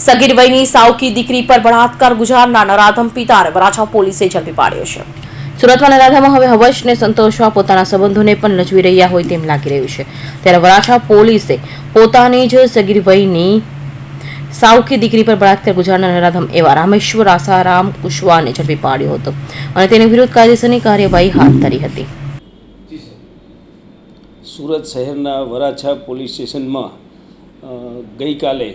સગીર વયની સાવકી દીકરી પર બળાત્કાર ગુજારનાર નરાધમ પિતાને વરાછા પોલીસે ઝડપી પાડ્યો છે. સુરતમાં નરાધામાં હવે હવશને સંતોષવા પોતાના સંબંધોને પણ નજવી રહ્યા હોય તેમ લાગી રહ્યું છે. ત્યારે વરાછા પોલીસે પોતાની જ સગીર વયની સાવકી દીકરી પર બળાત્કાર ગુજારનાર નરાધમ એવા રામેશ્વર આસારામ કુશવાને ઝડપી પાડ્યો હતો અને તેની વિરુદ્ધ કાયદેસરની કાર્યવાહી હાથ ધરી હતી. સુરત શહેરના વરાછા પોલીસ સ્ટેશનમાં ગઈકાલે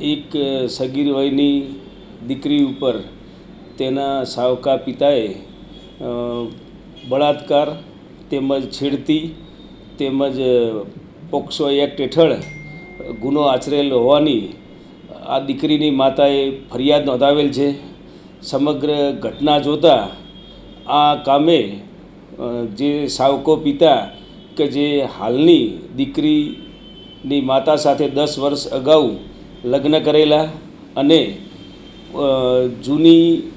એક સગીર વયની દીકરી ઉપર તેના સાવકા પિતાએ બળાત્કાર તેમજ છેડતી તેમજ પોક્સો એક્ટ હેઠળ ગુનો આચરેલ હોવાની આ દીકરીની માતાએ ફરિયાદ નોંધાવેલ છે. સમગ્ર ઘટના જોતાં આ કામે જે સાવકો પિતા કે જે હાલની દીકરીની માતા સાથે દસ વર્ષ અગાઉ લગ્ન કરેલા અને જૂની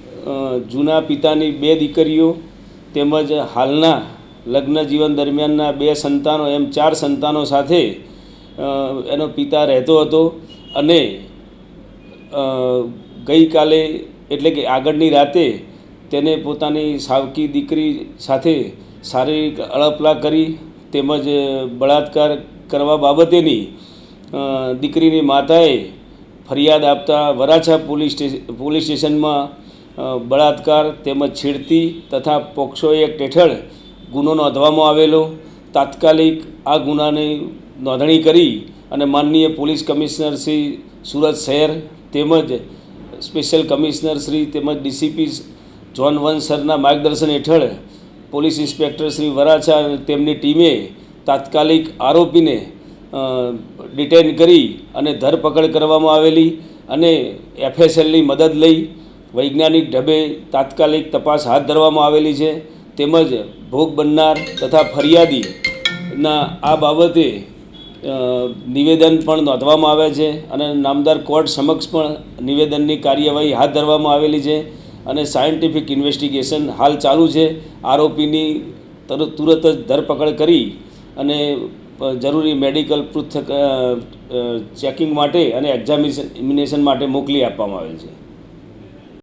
જૂના પિતાની બે દીકરીઓ તેમજ હાલના લગ્ન જીવન દરમિયાનના બે સંતાનો, એમ ચાર સંતાનો સાથે એનો પિતા રહેતો હતો અને ગઈકાલે એટલે કે આગળની રાતે તેને પોતાની સાવકી દીકરી સાથે શારીરિક અળપલા કરી તેમજ બળાત્કાર કરવા બાબતેની દીકરીની માતાએ ફરિયાદ આપતા વરાછા પોલીસ સ્ટેશન પોલીસ સ્ટેશનમાં બળાત્કાર તેમજ છેડતી તથા પોક્સો એક્ટ હેઠળ ગુનો નોંધવામાં આવેલો. તાત્કાલિક આ ગુનાની નોંધણી કરી અને માનનીય પોલીસ કમિશનર શ્રી સુરત શહેર તેમજ સ્પેશિયલ કમિશનર શ્રી તેમજ ડીસીપી જોન વન સરના માર્ગદર્શન હેઠળ પોલીસ ઇન્સ્પેક્ટર શ્રી વરાછા અને તેમની ટીમે તાત્કાલિક આરોપીને ડિટેન કરી અને ધરપકડ કરવામાં આવેલી અને એફએસએલની મદદ લઈ વૈજ્ઞાનિક ઢબે તાત્કાલિક તપાસ હાથ ધરવામાં આવેલી છે. તેમજ ભોગ બનનાર તથા ફરિયાદીના આ બાબતે નિવેદન પણ નોંધવામાં આવે છે અને નામદાર કોર્ટ સમક્ષ પણ નિવેદનની કાર્યવાહી હાથ ધરવામાં આવેલી છે અને સાયન્ટિફિક ઇન્વેસ્ટિગેશન હાલ ચાલુ છે. આરોપીની તરત તુરત જ ધરપકડ કરી અને જરૂરી મેડિકલ પૃથક ચેકિંગ માટે અને એક્ઝામિનેશન માટે મોકલી આપવામાં આવેલ છે.